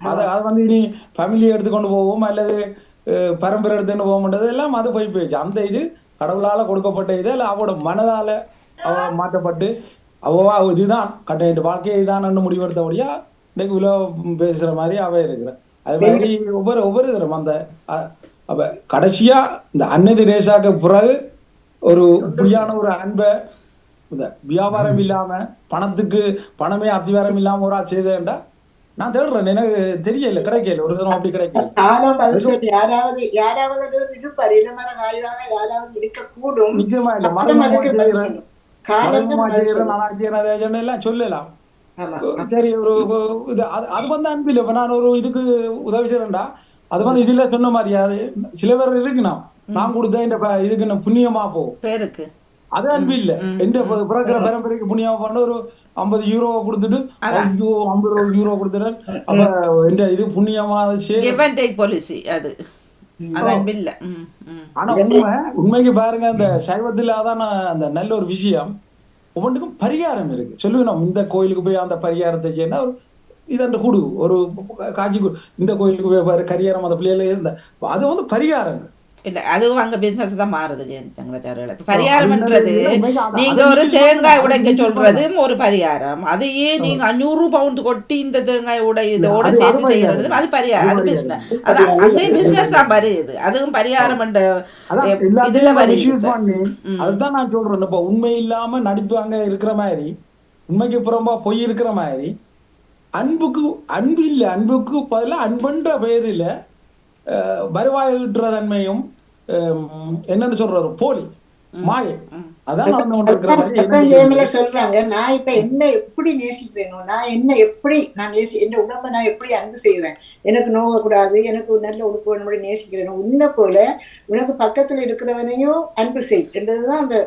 அதை அது வந்து இனி ஃபேமிலியை எடுத்துக்கொண்டு போவோம்? அல்லது பரம்பரை எடுத்துன்னு போவோம்ன்றது எல்லாம் அது போய் போயிடுச்சு அந்த இது கடவுளால கொடுக்கப்பட்ட இது இல்ல அவளோட மனதால அவ மாற்றப்பட்டு அவவா இதுதான் கட்ட வாழ்க்கையை இதுதான் முடிவெடுத்தபடியா இன்னைக்கு உலகம் பேசுற மாதிரி அவ இருக்கிற. அது மாதிரி ஒவ்வொரு ஒவ்வொரு தரம் அந்த அவ கடைசியா இந்த அன்னதி ரேசாக்கு பிறகு ஒரு இப்படியான ஒரு அன்பை இந்த வியாபாரம் இல்லாம பணத்துக்கு பணமே அத்திவாரம் இல்லாம ஒரு ஆள் செய்தேன்டா நான் தேடுறேன். எனக்கு தெரியல. கிடைக்கல. ஒரு தரம் அப்படி கிடைக்கல. நானும் பதில் சொல்லி யாராவது யாராவது இருப்பார் இளமர யாராவது இருக்கக்கூடும். நிச்சயமா இல்ல. செய்யறேன். எல்லாம் சொல்லலாம். ஆமா. சரி ஒரு இது அது வந்து அன்பு இல்லை. இப்ப நான் ஒரு இதுக்கு உதவி செய்யறேன்டா அது வந்து இதுல சொன்ன மாதிரி சில பேர் இருக்குண்ணா. நான் கொடுத்த இந்த இதுக்கு என்ன புண்ணியமா போகும் பேருக்கு. அது அன்பு இல்ல. எந்த பிறக்கிற பரம்பரைக்கு புண்ணியமா பண்ண ஒரு ஐம்பது யூரோ கொடுத்துட்டு ஐயோ ஐம்பது யூரோ கொடுத்துட்டேன் அப்ப இந்த இது புண்ணியமா பாலிசி அது. அன்பில்ல ஆனா உண்மை உண்மைக்கு பாருங்க அந்த சைவத்துல அதான அந்த நல்ல ஒரு விஷயம். ஒவ்வொன்றுக்கும் பரிகாரம் இருக்கு. சொல்லுவேன் இந்த கோயிலுக்கு போய் அந்த பரிகாரத்தை செய்யணும் ஒரு இதன்று கூடு ஒரு காட்சி கொடு. இந்த கோயிலுக்கு போய் பாரு கரியாரம் அந்த பிள்ளைகள இருந்த அது வந்து பரிகாரம் இல்ல அதுவும் அங்க பிசினஸ் தான் மாறுது தங்கச்சாரிகள் இப்ப பரிகாரம்ன்றது உண்மைக்கு அது- நீங்க அதை ஒரு தேங்காய். உடைக்க சொல்றதும் ஒரு பரிகாரம் அதையே நீங்க அஞ்சூறு பவுண்ட் கொட்டி இந்த தேங்காய் உடை இதோட சேர்த்து அது செய்யறதும் அது பரிகாரம் அது பிசினஸ் அது அங்கேயும் பிசினஸ் தான் வருது அதுவும் பரிகாரம் இதுல வருது அதுதான் நான் சொல்றேன் இப்ப உண்மை இல்லாம நடிப்பு அங்க இருக்கிற மாதிரி உண்மைக்கு புறம்பா பொய் இருக்கிற மாதிரி அன்புக்கு அன்பு இல்ல அன்புக்கு பதிலா அன்புன்ற பெயரில வருவாய் ஈட்டுற தன்மையும் என்னன்னு சொல்றது போலி மாயை சொல்றாங்க நான் இப்ப என்ன எப்படி நேசிக்கிறேனோ நான் என்ன எப்படி நான் நேசி என் உடம்ப நான் எப்படி அன்பு செய்கிறேன் எனக்கு நோக கூடாது எனக்கு நல்ல உடுப்பு வேணும் நேசிக்கிறேனோ உன்னை போல உனக்கு பக்கத்துல இருக்கிறவனையும் அன்பு செய் என்றதுதான் அந்த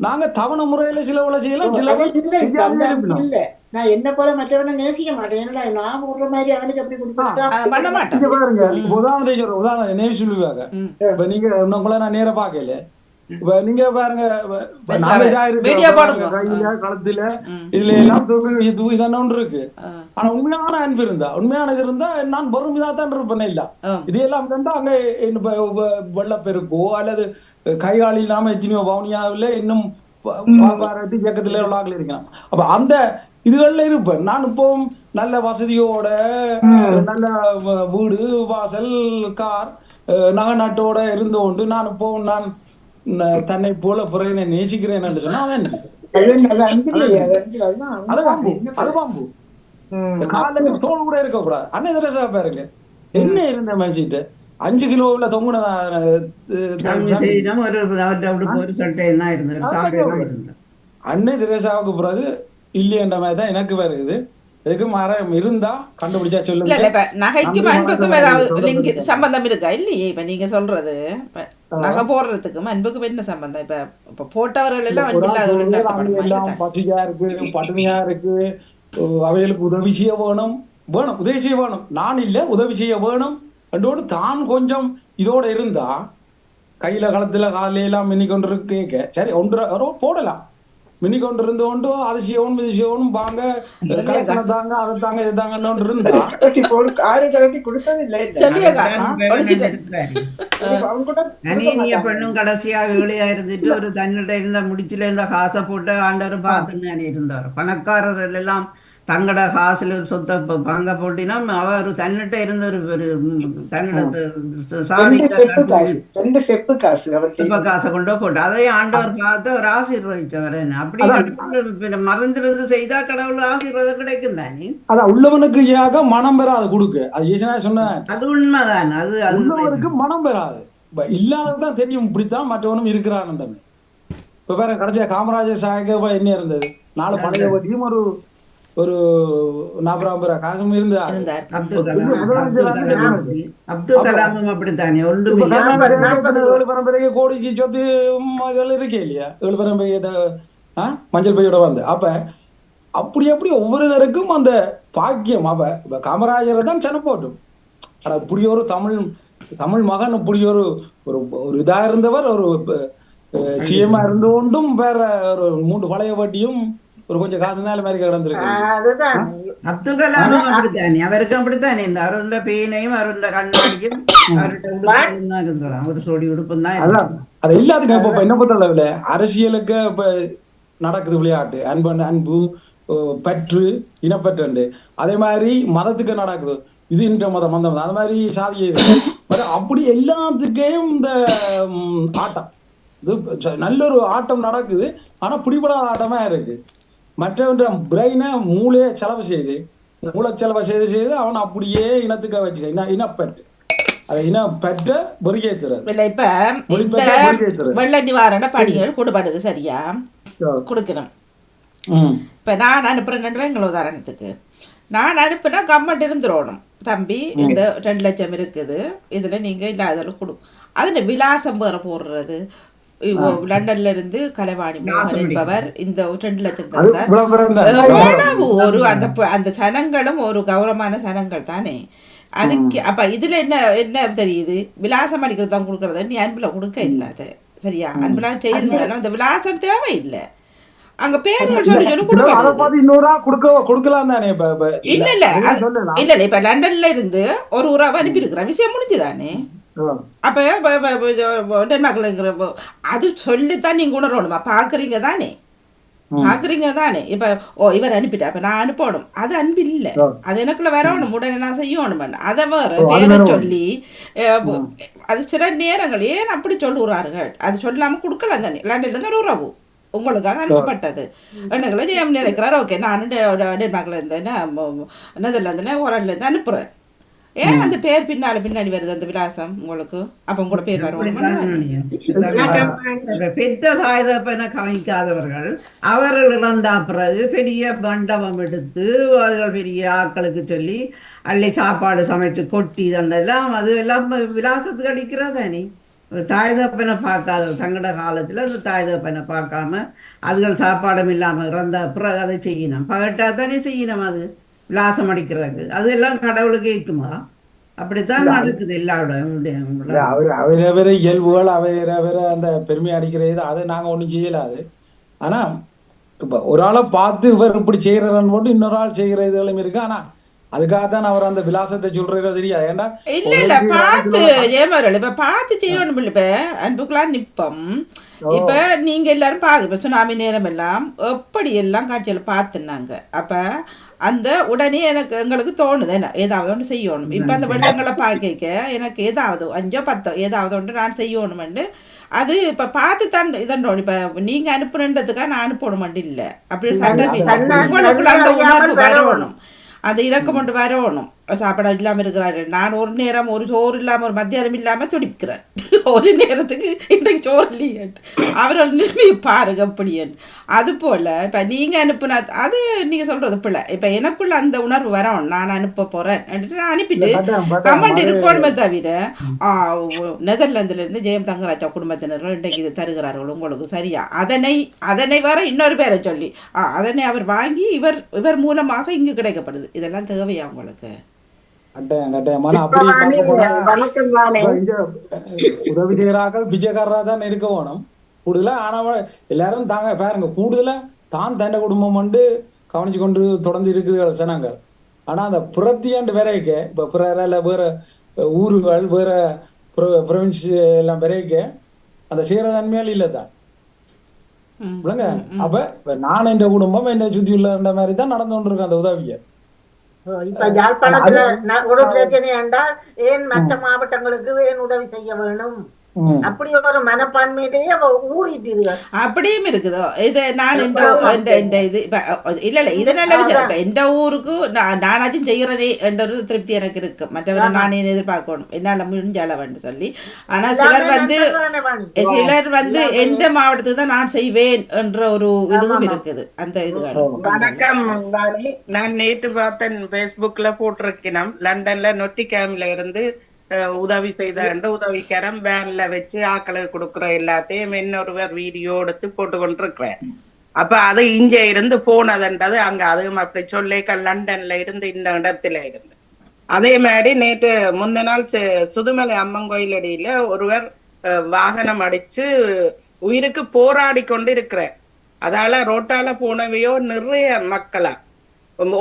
நாங்க தவணை முறையில செய்யலாம் சில அன்பு இருக்கலாம் இல்ல. நான் என்ன போல மற்றவனை நேசிக்க மாட்டேன். ஏன்னா நான் விடுற மாதிரி அவனுக்கு அப்படி கொடுத்தா அதை பண்ண மாட்டேன். இங்க பாருங்க. சொல்றேன். உதாரணம் நினைவு சொல்லுவாங்க. இப்ப நீங்க உங்களை நான் நேர பாக்கல இப்ப நீங்க பாருங்க கழுத்துல இதுல எல்லாம் இது இதெல்லாம் ஒன்று இருக்கு. ஆனா உண்மையான அன்பு இருந்தா உண்மையான இது இருந்தா நான் வறுமை தான் இருப்பேன் இல்ல. இது எல்லாம் கண்டா அங்க வெள்ளப்பெருக்கோ அல்லது கைகாலி இல்லாம எத்தனையோ வவுனியாவில் இன்னும் பாராட்டி இயக்கத்துல உள்ள ஆட்கள் இருக்கலாம். அப்ப அந்த இதுகள்ல இருப்பேன். நான் இப்பவும் நல்ல வசதியோட நல்ல வீடு வாசல் கார் அஹ், நகை நாட்டோட இருந்து கொண்டு நான் இப்பவும் நான் தன்னை போல பிறனை நேசிக்கிறேன் என்று சொன்னா. காலையில தோல் கூட இருக்க கூடாது. அன்னை பாருங்க. என்ன இருந்த மனுஷிட்டு அஞ்சு கிலோவுல தொங்குனதா அன்னை தெரசாவுக்கு பிறகு இல்லையன்ற மாதிரி தான் எனக்கு வருது. எதுக்கு மரம் இருந்தா கண்டுபிடிச்சா இல்ல இல்ல சொல்லுங்க இப்ப நகைக்கும் அன்புக்கும் ஏதாவது லிங்க் சம்பந்தம் இருக்கா? இல்லையே இப்ப நீங்க சொல்றது. நகை போடுறதுக்கும் அன்புக்கும் என்ன சம்பந்தம்? இப்ப இப்ப போட்டவர்கள் எல்லாம் அன்பு இல்லாதவர்கள் பசியா இருக்கு பட்டினியா இருக்கு. அவைகளுக்கு உதவி செய்ய வேணும். வேணும் உதவி செய்ய வேணும். நான் இல்ல உதவி செய்ய வேணும். என்றோடு தான் கொஞ்சம் இதோட இருந்தா கையில களத்துல காலையில எல்லாம் மின்னி கொண்டு கேட்க சரி ஒன்று போடலாம். மின்னி கொண்டு இருந்து கொண்டு அது செய்யணும் இது செய்யணும் வாங்க கலெக்டர் தாங்க அதை தாங்க இது தாங்கன்னு இருந்தா காரு கட்டி கொடுத்தது இல்லை பெண்ணும் கடைசியா வேலையா இருந்துட்டு ஒரு தன்னிட்ட இருந்த முடிச்சுல இருந்த காசை போட்டு ஆண்டவர் பார்த்துன்னு இருந்தார் பணக்காரர்கள் எல்லாம் தங்கட காசுல சொத்தை பங்க போட்டினா அவர் தன்னிட்ட இருந்த ஒரு தன்னிட சாதிக்க செப்பு காசு. செப்பு காசு கொண்டு போட்டு அதையும் ஆண்டவர் பார்த்து அவர் ஆசீர்வதிச்சவர் அப்படி மறந்திருந்து செய்தா கடவுள் ஆசீர்வாதம் கிடைக்கும் தானே அதான் உள்ளவனுக்கு யாக மனம் பெறாது கொடுக்க. அது ஈசனா சொன்ன அது உண்மைதான் அது உள்ளவருக்கு மனம் பெறாது. இப்ப இல்லாதது தான் தெரியும் இப்படித்தான் மற்றவனும் இருக்கிறான் இப்ப பாருங்க கடைசியா காமராஜர் சாயக்க என்ன இருந்தது. நாலு பழைய வட்டியும் ஒரு ஒரு நாற்பதாம் பேரா? காசும் இருந்தா. இருந்தார் அப்துல் கலாமும் அப்படித்தானே? கருணாநிதி ஏழு பரம்பரைக்கு கோடிக்கு சொத்து இருக்கே இல்லையா? ஏழு பரம்பரை மஞ்சள் பையோட வந்து. அப்ப அப்படி அப்படி ஒவ்வொருத்தருக்கும் அந்த பாக்கியம். அப்ப இப்ப காமராஜரை தான் சென போட்டும். ஆனா இப்படி ஒரு தமிழ் தமிழ் மகன் இப்படி ஒரு ஒரு ஒரு இதா இருந்தவர் ஒரு சிஎம்மா இருந்து கொண்டும் வேற ஒரு மூன்று பழைய வட்டியும் ஒரு கொஞ்சம் காசு மேல மாதிரி கிடந்திருக்கு அதுதான். அப்துல் கலாமும் அப்படித்தானே? அவருக்கும் அப்படித்தானே? இந்த அவருடைய பேனையும் அவருடைய கண்ணாடியும் அவருடைய ஒரு சோடி உடுப்பும் தான் அது இல்லாதுங்க இப்ப என்ன பொறுத்தளவுல அரசியலுக்கு இப்ப நடக்குது விளையாட்டு. அன்பு அன்பு பற்று இனப்பற்று அதே மாதிரி மதத்துக்கு நடக்குது. இது இந்த மதம் அந்த மதம். அது மாதிரி சாதி இது but அப்படி எல்லாத்துக்கையும் இந்த ஆட்டம். இது நல்ல ஒரு ஆட்டம் நடக்குது. ஆனா பிடிபடாத ஆட்டமா இருக்கு. மற்றவன்ற பிரெயினை மூளையை செலவு செய்து மூளை செலவு செய்து செய்து அவன் அப்படியே இனத்துக்க வச்சுக்க இன இனப்பற்று அதை இனப்பற்ற வெறியேற்றுறது இல்ல இப்ப. வெள்ள நிவாரண பணிகள் கொடுப்படுது சரியா? கொடுக்கணும். இப்ப நான் அனுப்புறேன் எங்கள் உதாரணத்துக்கு. நான் அனுப்புனா கம்மட் இருந்துடணும். தம்பி இந்த ரெண்டு லட்சம் இருக்குது. இதுல நீங்க இல்லாதவங்க கொடு. அதுல விலாசம் வேற போடுறது. லண்டன்ல இருந்து கலைவாணி மோகன் என்பவர் இந்த ரெண்டு லட்சம் தந்தார். ஒரு அந்த அந்த சனங்களும் ஒரு கௌரவமான சனங்கள் தானே. அதுக்கு அப்ப இதுல என்ன என்ன தெரியுது? விலாசம் அடிக்கிறது தான் கொடுக்கறது நீ அன்புல கொடுக்க இல்லாத சரியா? அன்புல செய்திருந்தாலும் அந்த விலாசம் தேவையில்லை. அங்க பேர்கள் சொல்லி சொல்லி கொடுக்கலாம் தானே இல்ல இல்ல. இல்ல இல்ல இப்ப லண்டன்ல இருந்து ஒரு உறவு அனுப்பி இருக்கிற விஷயம் முடிஞ்சுதானே. அப்ப இப்போ அது சொல்லித்தான் நீங்க உணரணுமா பாக்குறீங்க தானே? பாக்குறீங்க தானே? இப்ப ஓ இவர் அனுப்பிட்டா அப்ப நான் அனுப்பணும். அது அன்பு இல்ல. அது எனக்குள்ள வரணும். உடனே நான் செய்யணும் அதை வேற வேற சொல்லி அது சில நேரங்கள் ஏன் அப்படி சொல்லுறார்கள்? அது சொல்லாம கொடுக்கலாம் தானே. லண்டன்ல இருந்து ஒரு உறவு உங்களுக்காக அனுப்பப்பட்டது. என்னங்களை ஜெயம் நினைக்கிறார். ஓகே நான் டென்மார்க்ல இருந்தேன்னா நெதர்லாந்துல ஹோலாண்ட்ல இருந்து அனுப்புறேன். ஏன் அந்த பேர் பின்னால பின்னாடி வருது அந்த விலாசம் உங்களுக்கு? அப்ப உங்களோட பேர் இப்ப பெற்ற தாய் தப்பனை கவனிக்காதவர்கள் அவர்கள் இறந்தா பிறகு பெரிய மண்டபம் எடுத்து அவர்கள் பெரிய ஆட்களுக்கு சொல்லி அள்ளி சாப்பாடு சமைச்சு கொட்டி இதெல்லாம் அது எல்லாம் விலாசத்துக்கு அடிக்கிறதானே தாய் தப்பனை பார்க்காத தங்கட காலத்துல அந்த தாய் தப்பனை பார்க்காம அதுகள் சாப்பாடும் இல்லாம இறந்த பிறகு அதை செய்யணும். பகட்டா தானே செய்யணும் அது. விலாசம் அடிக்கிறதுக்கு அது எல்லாம் கடவுளுக்கு இருக்குமா அப்படித்தான் நடக்குது எல்லா இல்ல, இடம் அவர் அவரவர இயல்புகள் அவரவர அந்த பெருமை அடிக்கிறது அதை நாங்க ஒண்ணும் செய்யலாது ஆனா இப்ப ஒரு ஆளை பார்த்து இவர் இப்படி செய்யறாருன்னு போட்டு இன்னொரு ஆள் செய்யறதுகளும் இருக்கு. ஆனா அதுக்காகத்தான் அவர் அந்த விலாசத்தை சொல்றதோ தெரியாது. ஏன்டா இல்ல இல்ல பார்த்து ஜெயமர்கள் இப்ப பார்த்து செய்யணும் இல்ல இப்ப அன்புக்குலாம் நிப்பம். இப்ப நீங்க எல்லாரும் பாக்கு இப்ப சுனாமி நேரம் எல்லாம் எப்படி எல்லாம் காட்சியில பார்த்துனாங்க அப்ப அந்த உடனே எனக்கு எங்களுக்கு தோணுது என்ன ஏதாவது ஒன்று செய்யணும். இப்ப அந்த வெள்ளங்களை பார்க்க எனக்கு ஏதாவது அஞ்சோ பத்தோ ஏதாவது ஒன்று நான் செய்யணுமெண்டு அது இப்ப பார்த்து தான் இதன்றோம் இப்ப நீங்க அனுப்புறதுக்காக நான் அனுப்பணும் இல்ல. அப்படி சட்டம் உங்களுக்குள்ள அந்த உணர்வு வரணும். அந்த இறக்கம் கொண்டு வரணும். சாப்பாடு இல்லாமல் இருக்கிறார்கள் நான் ஒரு நேரம் ஒரு சோறு இல்லாமல் ஒரு மத்தியானம் இல்லாமல் துடிக்கிறேன் ஒரு நேரத்துக்கு இன்றைக்கு சோறு இல்லையே. அவர்கள் நிலைமை பாருங்க அப்படியேன்னு அது போல் இப்போ நீங்கள் அனுப்புனா அது நீங்கள் சொல்கிறது பிள்ளை இப்போ எனக்குள்ள அந்த உணர்வு வரணும் நான் அனுப்ப போகிறேன் நான் அனுப்பிட்டு. கமெண்ட் இருக்கணுமே தவிர நெதர்லாந்துலேருந்து ஜெயம் தங்கராஜா குடும்பத்தினர்கள் இன்றைக்கு இது தருகிறார்கள் உங்களுக்கு சரியா? அதனை அதனை வர இன்னொரு பேரை சொல்லி அதனை அவர் வாங்கி இவர் இவர் மூலமாக இங்கு கிடைக்கப்படுது. இதெல்லாம் தேவையா உங்களுக்கு? உதவி செய்யறாக்கள் பிச்சைக்காரரா தான் இருக்க வேணும் கூடுதலா ஆனா எல்லாரும் தாங்க பாருங்க கூடுதலா தான் தண்ட குடும்பம் வந்து கவனிச்சு கொண்டு தொடர்ந்து இருக்குது ஜனங்கள். ஆனா அந்த புறத்தியாண்டு விரைக்க இப்ப பிற வேற ஊர்கள் வேற ப்ரொவின்ஸ் எல்லாம் விரைக்க அந்த செய்யற தன்மையால் இல்லதான் அப்ப நான் என்ற குடும்பம் என்னை சுத்தி உள்ள மாதிரி தான் நடந்து கொண்டிருக்கேன் அந்த உதவியை. இப்ப யாழ்ப்பாணத்துல ஒரு பிரச்சனை என்றால் ஏன் மற்ற மாவட்டங்களுக்கு ஏன் உதவி செய்ய வேணும். அப்படி ஒரு மனப்பான்மையிலேயே அவ ஊறிட்டு அப்படியும் இருக்குதோ? இது நான் இந்த இந்த இது இல்ல இல்ல இது நல்ல விஷயம். இப்ப எந்த ஊருக்கு நான் நானாச்சும் செய்யறதே என்ற ஒரு திருப்தி எனக்கு இருக்கு. மற்றவரை நானே எதிர்பார்க்கணும். என்னால முடிஞ்ச அளவுன்னு சொல்லி. ஆனா சிலர் வந்து சிலர் வந்து எந்த மாவட்டத்துக்கு தான் நான் செய்வேன் என்ற ஒரு இதுவும் இருக்குது. அந்த இதுகள் வணக்கம் வாணி. நான் நேற்று பார்த்தேன் பேஸ்புக்ல போட்டிருக்கிறோம் லண்டன்ல நொட்டிகாம்ல இருந்து உதவி செய்த உதவிக்கரம் வேன்ல வச்சு ஆக்களுக்கு கொடுக்குற எல்லாத்தையும் இன்னொருவர் வீடியோ எடுத்து போட்டு கொண்டிருக்கிறேன். அப்ப அது இங்க இருந்து போனதுன்றது அங்க அதுவும் அப்படி சொல்லிக்க லண்டன்ல இருந்து இந்த இடத்துல இருந்து. அதே மாதிரி நேற்று முந்த நாள் சுதுமலை அம்மன் கோயில் அடியில ஒருவர் வாகனம் அடிச்சு உயிருக்கு போராடி கொண்டு இருக்கிற அதால ரோட்டால போனவையோ நிறைய மக்களா.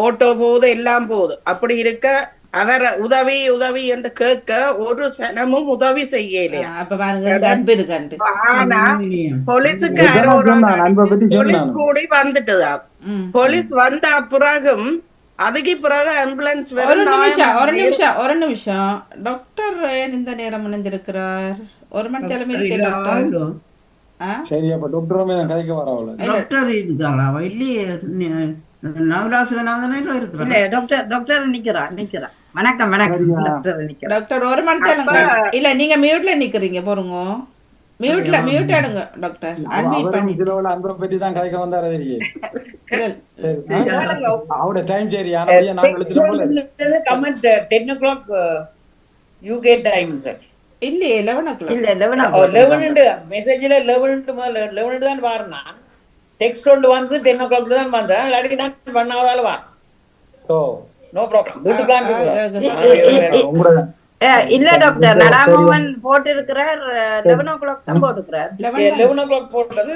ஓட்டோ போகுது எல்லாம் போகுது. அப்படி இருக்க அவர் உதவி உதவி என்று கேட்க ஒரு சனமும் உதவி செய்யலையா அப்ப பாருங்க அன்பு ஆனா போலீஸுக்கு. கூடி வந்துட்டுதா. போலீஸ் வந்த பிறகும் அதுக்கு பிறகு ஆம்புலன்ஸ் ஒரு நிமிஷம் ஒரு நிமிஷம் ஒரு நிமிஷம். டாக்டர் ஏன் இந்த நேரம் இணைஞ்சிருக்கிறார் ஒரு மணி தலைமை இருக்கே டாக்டர் ஆ? சரி அப்ப டாக்டருமே கதைக்க வரவில்லை டாக்டர் இருக்காரா? இல்லையே. நவராசிவநாதனே இருக்கிறார் இல்ல டாக்டர் டாக்டர் நிக்கிறா நிக்கிறா வணக்கம் வணக்கம். டாக்டர் ஒரு மணி இல்ல. நீங்க மியூட்ல நிக்கிறீங்க போறங்க மியூட்ல மியூட் ஆடுங்க டாக்டர். அட்மிட் பண்ணி இதுல அன்பை பத்தி தான் கதைக்க வந்தாரு தெரியும் அவட டைம் சரி ஆனா நான் எழுதுறேன் comment 10 o'clock UK time sir இல்ல 11 o'clock. இல்ல 11 o'clock. 11 மெசேஜ்ல 11 முதல்ல 11 தான் வாரனா டெக்ஸ்ட் ஒன்று வந்து 10 o'clock தான் வந்தா இல்லாட்டி நான் 1 hour ஆல வா ஓ. No problem. வீட்டுக்கு உங்களோட இல்ல டாக்டர் நடாமோகன் போட்டு இருக்கிறார் லெவன் ஓ கிளாக் தான் போட்டுக்கிறார். லெவன் 11 o'clock போட்டது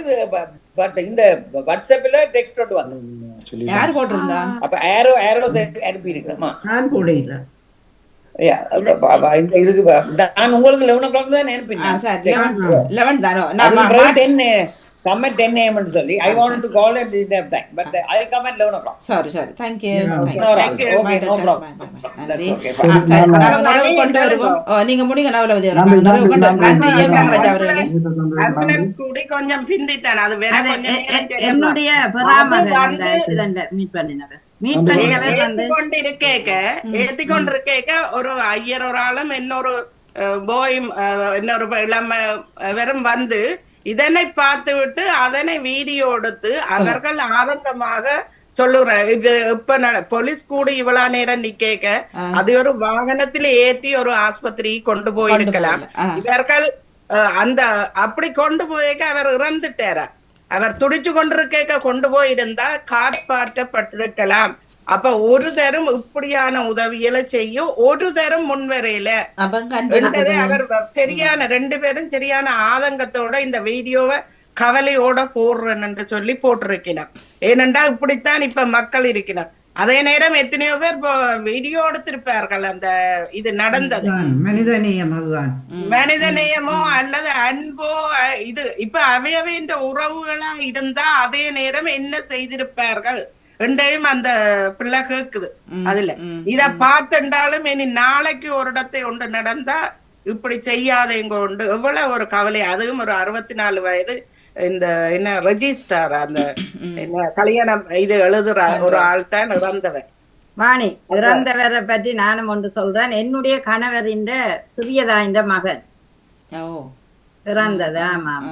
பட் இந்த வாட்ஸ்அப்ல டெக்ஸ்ட் வந்தேன் சொல்லி யார் போட்டிருந்தா? அப்ப ஏரோ ஏரோ அனுப்பி இருக்கேன் நான் கூட இல்லை. இந்த இதுக்கு நான் உங்களுக்கு லெவன் ஓ கிளாக் தான் அனுப்பினேன் சரி லெவன் தானோ? நான் கம் at 10 am னு சொல்லி I want to call at time but I come at 11 o'clock. நன்றி. okay, ஆ, சரி. நாங்க நிறைவு கொண்டு வருவோம். ஓ, நீங்க முடிங்க நவலவதி. நன்றி, கொஞ்சம் பிந்தித்தான். அது வேற. என்னுடைய மீட் பண்ணினவர். மீட் பண்ணினவர் வந்து ஏத்திக்கொண்டு இருக்கேக்க ஏத்திக்கொண்டு இருக்கேக்க ஒரு ஐயர் ஒரு ஆளும் இன்னொரு போயும் இன்னொரு இளம வெறும் வந்து இதனை பார்த்து விட்டு அதனை வீடியோ எடுத்து அவர்கள் ஆதங்கமாக சொல்லுற இது இப்ப போலீஸ் கூட இவ்வளவு நேரம் நிக்கேக்க அது ஒரு வாகனத்தில் ஏத்தி ஒரு ஆஸ்பத்திரி கொண்டு போயிருக்கலாம். இவர்கள் அந்த அப்படி கொண்டு போயிருக்க அவர் இறந்துட்டாரா. அவர் துடிச்சு கொண்டிருக்க கொண்டு போயிருந்தா காப்பாற்றப்பட்டிருக்கலாம் அப்ப ஒரு தரம் இப்படியான உதவிகளை செய்ய ஒரு தரம் முன்வரையில. அவர் சரியான ரெண்டு பேரும் சரியான ஆதங்கத்தோட இந்த வீடியோவை கவலையோட போடுறேன் என்று சொல்லி போட்டிருக்கிறார் ஏனென்றா இப்படித்தான் இப்ப மக்கள் இருக்கிறார். அதே நேரம் எத்தனையோ பேர் வீடியோ எடுத்திருப்பார்கள் அந்த இது நடந்தது. மனித நேயம் அதுதான். மனித நேயமோ அல்லது அன்போ இது இப்ப அவையவைன்ற உறவுகளா இருந்தா அதே நேரம் என்ன செய்திருப்பார்கள்? ரெண்டையும் அந்த பிள்ளை கேக்குது. அதுல. இத பார்த்துண்டாலும் இனி நாளைக்கு ஒரு இடத்தை ஒன்று நடந்தா இப்படி செய்யாதேங்க உண்டு. எவ்வளவு ஒரு கவலை. அதுவும் ஒரு அறுபத்தி நாலு வயது இந்த என்ன ரெஜிஸ்டார் அந்த என்ன கல்யாணம் இது எழுதுற ஒரு ஆள் தான் இறந்தவன் வாணி இறந்தவரை பற்றி நானும் ஒன்று சொல்றேன். என்னுடைய கணவரின் சிறியதாய்ந்த மகன். ஓ. இறந்தது. ஆமாம்.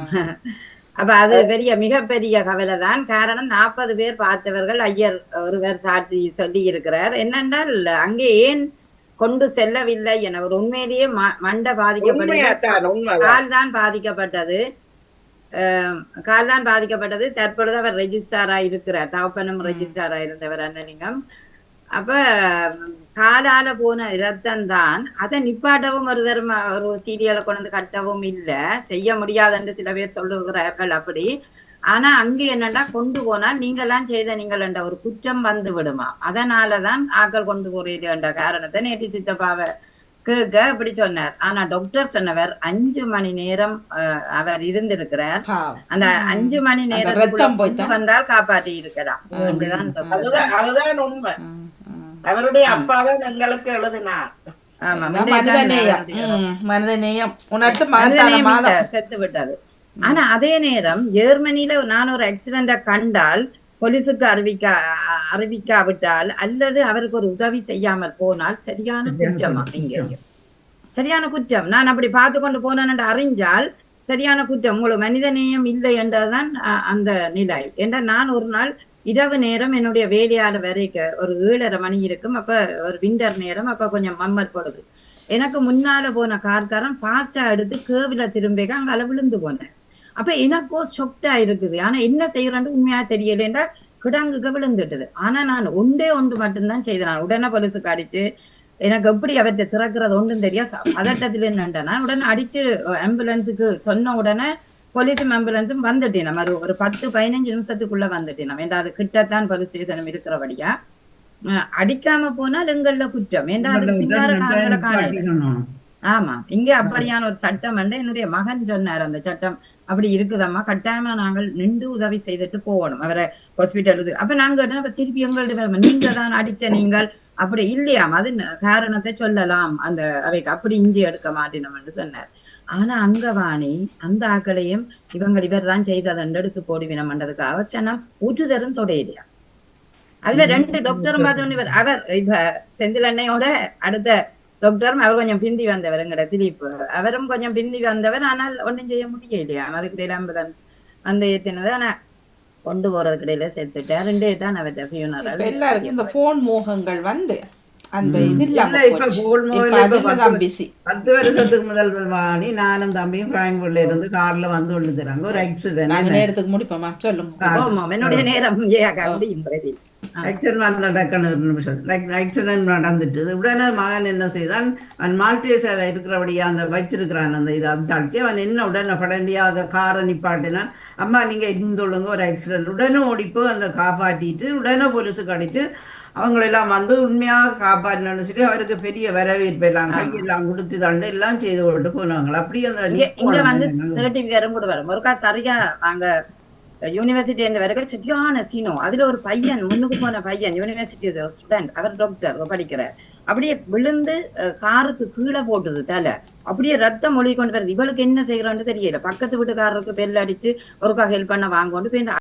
அப்ப அது பெரிய மிகப்பெரிய கவலை தான் காரணம் நாற்பது பேர் பார்த்தவர்கள் ஐயர் ஒருவர் சாட்சி சொல்லி இருக்கிறார். என்னென்றால் அங்கே ஏன் கொண்டு செல்லவில்லை என ஒரு உண்மையிலேயே மண்டை பாதிக்கப்பட்டது. கால் தான் பாதிக்கப்பட்டது. கால் தான் பாதிக்கப்பட்டது. தற்பொழுது அவர் ரெஜிஸ்டாரா இருக்கிறார். தவப்பனும் ரெஜிஸ்டாரா இருந்தவர் அன்னலிங்கம் அப்ப காலால போன இரத்தம் தான் அதை நிப்பாட்டவும் ஒரு தரம் ஒரு சீரியலை கொண்டு வந்து கட்டவும் இல்ல. செய்ய முடியாதுன்னு சில பேர் சொல்லுகிறார்கள் அப்படி. ஆனா அங்க என்னன்னா கொண்டு போனால் நீங்கெல்லாம் செய்த நீங்கள் என்ற ஒரு குற்றம் வந்து விடுமா? அதனாலதான் ஆக்கள் கொண்டு போறீங்க என்ற காரணத்தை நேற்று சித்தப்பாவை கேட்க அப்படி சொன்னார். ஆனா டாக்டர் சொன்னவர் அஞ்சு மணி நேரம் அவர் இருந்திருக்கிறார். அந்த அஞ்சு மணி ரத்தம் கொண்டு வந்தால் காப்பாற்றி இருக்கலாம். அப்படிதான் அவருடைய அப்பா தான் எங்களுக்கு எழுதினார். உணர்த்து மனிதநேயம் செத்து விட்டது ஆனா அதே நேரம் ஜெர்மனில நான் ஒரு ஆக்சிடென்ட கண்டால் போலீஸுக்கு அறிவிக்க அறிவிக்காவிட்டால் அல்லது அவருக்கு ஒரு உதவி செய்யாமல் போனால் சரியான குற்றமா? இங்க சரியான குற்றம். நான் அப்படி பார்த்து கொண்டு போனேன் என்று அறிஞ்சால் சரியான குற்றம். உங்களுக்கு மனித நேயம் இல்லை என்றதுதான் அந்த நிலை. என்ற நான் ஒரு நாள் இரவு நேரம் என்னுடைய வேலையால வரைக்க ஒரு ஏழரை மணி இருக்கும் அப்ப ஒரு விண்டர் நேரம் அப்ப கொஞ்சம் மம்மர் போடுது. எனக்கு முன்னால போன கார்காரன் ஃபாஸ்டா எடுத்து கேவில திரும்பிக்க அங்கால விழுந்து போனேன் அப்ப எனக்கோ ஷொக்டா இருக்குது. ஆனா என்ன செய்யறேன்னு உண்மையா தெரியல என்றால் கிடங்குக்கு விழுந்துட்டுது. ஆனா நான் ஒன்றே ஒன்று மட்டும்தான் செய்தேன். நான் உடனே பொலிசுக்கு அடிச்சு எனக்கு எப்படி அவற்றை திறக்கிறது ஒன்றும் தெரியா பதட்டத்தில் என்னண்டா நான் உடனே அடிச்சு ஆம்புலன்ஸுக்கு சொன்ன உடனே போலீஸும் ஆம்புலன்ஸும் வந்துட்டேன் நம்ம. ஒரு பத்து பதினஞ்சு நிமிஷத்துக்குள்ள வந்துட்டேன் நம்ம. ஏன்டா அது கிட்டத்தான் போலீஸ் ஸ்டேஷனும் இருக்கிறபடியா? அடிக்காம போனால் எங்கள்ல குற்றம். ஏன்டா அதுக்கு பின்னால. ஆமா. இங்க அப்படியான ஒரு சட்டம் வந்து என்னுடைய மகன் சொன்னார். அந்த சட்டம் அப்படி இருக்குதம்மா. கட்டாயமா நாங்கள் நின்று உதவி செய்துட்டு போகணும். அவரை ஹாஸ்பிட்டலுக்கு அப்ப நாங்க திருப்பி எங்கள்ட்ட வருமா நீங்க தான் அடிச்ச நீங்கள். அப்படி இல்லையாம். அது காரணத்தை சொல்லலாம். அந்த அவைக்கு அப்படி இஞ்சி எடுக்க மாட்டினோம் என்று சொன்னார். ஆனா அங்க வாணி அந்த ஆக்களையும் இவங்க இவர் தான் செய்ததென்று எடுத்து போடுவினம்ன்றதுக்காக சொன்னா ஊற்றுதரும் தொடையிலையா? அதுல ரெண்டு டாக்டரும் பார்த்தோன்னு இவர் அவர் இப்ப செந்தில் அண்ணையோட அடுத்த டாக்டரும் அவர் கொஞ்சம் பிந்தி வந்தவர் எங்கட திலீப். அவரும் கொஞ்சம் பிந்தி வந்தவர். ஆனால் ஒன்றும் செய்ய முடியலையா? அதுக்கு ஆம்புலன்ஸ் வந்து ஏத்தினது. ஆனா கொண்டு போறதுக்கு இடையில சேர்த்துட்டார் ரெண்டே தான் அவர்கிட்ட. எல்லாருக்கும் இந்த போன் மோகங்கள் வந்து அந்த இது பத்து- பிஸி பத்து வருஷத்துக்கு முதல் வாணி நானும் தம்பியும் பிராங்க்ஃபர்ட்ல இருந்து கார்ல வந்து விழுந்துறாங்க ஒரு ஆக்சிடென்ட் நேரத்துக்கு முடிப்போமா? சொல்லுங்க. என்னுடைய நேரம் ஆக்சிடென்ட் நடக்கணும் ஒரு நிமிஷம். லைக் ஆக்சிடென்ட் நடந்துட்டு உடனே மகன் என்ன செய்தான்? அவன் மால்டேஸில் இருக்கிறபடியா அந்த வச்சிருக்கிறான் அந்த இதை தடிச்சு அவன் என்ன உடனே படண்டியாக காரை நிப்பாட்டினான். அம்மா நீங்க இருந்துள்ளுங்க ஒரு ஆக்சிடென்ட் உடனே ஓடிப்போ அந்த காப்பாற்றிட்டு உடனே போலீஸுக்கு அடிச்சு அவங்களெல்லாம் வந்து உண்மையாக காப்பாற்றணும்னு சொல்லி அவருக்கு பெரிய வரவேற்பு எல்லாம் கையெல்லாம் கொடுத்து தண்டு எல்லாம் செய்து கொண்டு போனாங்க. அப்படி அந்த இங்க வந்து. சர்டிபிகேட்டும் கூட வரும். ஒருக்கா சரியா அங்க யூனிவர்சிட்டி என்ற வரைக்கும் சரியான சீனோ அதுல ஒரு பையன் முன்னுக்கு போன பையன் யூனிவர்சிட்டி ஸ்டூடெண்ட் அவர் டாக்டர் படிக்கிறார். அப்படியே விழுந்து காருக்கு கீழே போட்டுது தலை. அப்படியே ரத்தம் மொழி கொண்டு வருது. இவளுக்கு என்ன செய்யறோன்னு தெரியல. பக்கத்து வீட்டுக்காரருக்கு பெல் அடிச்சு ஒருக்கா ஹெல்ப் பண்ண வாங்கொண்டு போய் இந்த